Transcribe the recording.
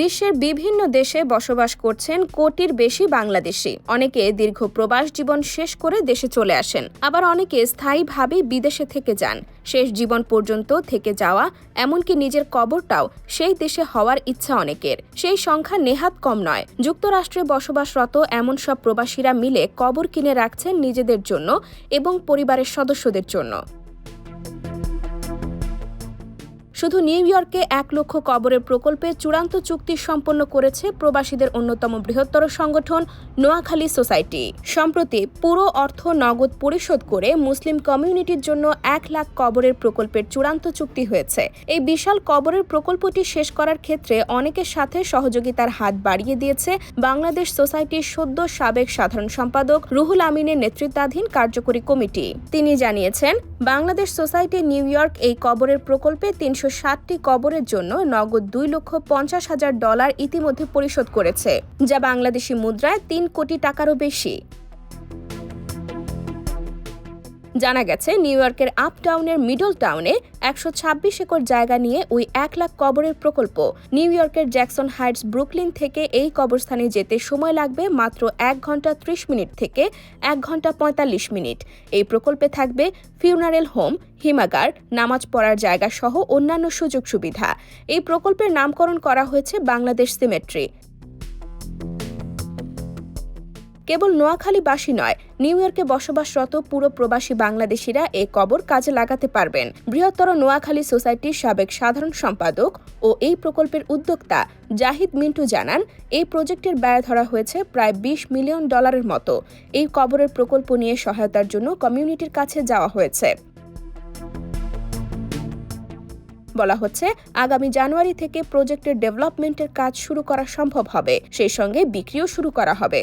বিশ্বের বিভিন্ন দেশে বসবাস করছেন কোটির বেশি বাংলাদেশি। অনেকে দীর্ঘ প্রবাস জীবন শেষ করে দেশে চলে আসেন। আবার অনেকে স্থায়ীভাবে বিদেশে থেকে যান। শেষ জীবন পর্যন্ত থেকে যাওয়া, এমনকি নিজের কবরটাও সেই দেশে হওয়ার ইচ্ছা অনেকের। সেই সংখ্যা নেহাত কম নয়। যুক্তরাষ্ট্রে বসবাসরত এমন সব প্রবাসীরা মিলে কবর কিনে রাখছেন নিজেদের জন্য এবং পরিবারের সদস্যদের জন্য। শুধু নিউ ইয়র্কে এক লক্ষ কবরের প্রকল্পে চূড়ান্ত চুক্তি সম্পন্ন করেছে প্রবাসীদের অন্যতম বৃহত্তর সংগঠন নোয়াখালী সোসাইটি। সম্প্রতি পুরো অর্থ নগদ পরিশোধ করে মুসলিম কমিউনিটির জন্য এক লাখ কবরের প্রকল্পের চূড়ান্ত চুক্তি হয়েছে। এই বিশাল কবরের প্রকল্পটি শেষ করার ক্ষেত্রে অনেকের সাথে সহযোগিতার হাত বাড়িয়ে দিয়েছে বাংলাদেশ সোসাইটির সদ্য সাবেক সাধারণ সম্পাদক রুহুল আমিনের নেতৃত্বাধীন কার্যকরী কমিটি। তিনি জানিয়েছেন, বাংলাদেশ সোসাইটি নিউ ইয়র্ক এই কবরের প্রকল্পে তিনশো ষাটটি কবরের জন্য নগদ দুই লক্ষ পঞ্চাশ হাজার ডলার ইতিমধ্যে পরিশোধ করেছে, যা বাংলাদেশি মুদ্রায় তিন কোটি টাকারও বেশি। জানা গেছে, নিউ ইয়র্কের আপ টাউনের মিডল টাউনে একশো ছাব্বিশ একর জায়গা নিয়ে ওই এক লাখ কবরের প্রকল্প। নিউ ইয়র্কের জ্যাকসন হাইটস, ব্রুকলিন থেকে এই কবরস্থানে যেতে সময় লাগবে মাত্র এক ঘণ্টা ত্রিশ মিনিট থেকে এক ঘণ্টা পঁয়তাল্লিশ মিনিট। এই প্রকল্পে থাকবে ফিউনারেল হোম, হিমাগার, নামাজ পড়ার জায়গা সহ অন্যান্য সুযোগ সুবিধা। এই প্রকল্পের নামকরণ করা হয়েছে বাংলাদেশ সিমেট্রি। কেবল নোয়াখালীবাসী নয়, নিউ ইয়র্কে বসবাসরত পুরো প্রবাসী বাংলাদেশিরা এই কবর কাজে লাগাতে পারবেন। বৃহত্তর নোয়াখালী সোসাইটির সাবেক সাধারণ সম্পাদক ও এই প্রকল্পের উদ্যোক্তা জাহিদ মিন্টু জানান, এই প্রজেক্টের ব্যয় ধরা হয়েছে প্রায় বিশ মিলিয়ন ডলারের মতো। এই কবরের প্রকল্প নিয়ে সহায়তার জন্য কমিউনিটির কাছে যাওয়া হয়েছে। বলা হচ্ছে, আগামী জানুয়ারি থেকে প্রজেক্টের ডেভেলপমেন্টের কাজ শুরু করা সম্ভব হবে। সেই সঙ্গে বিক্রিও শুরু করা হবে।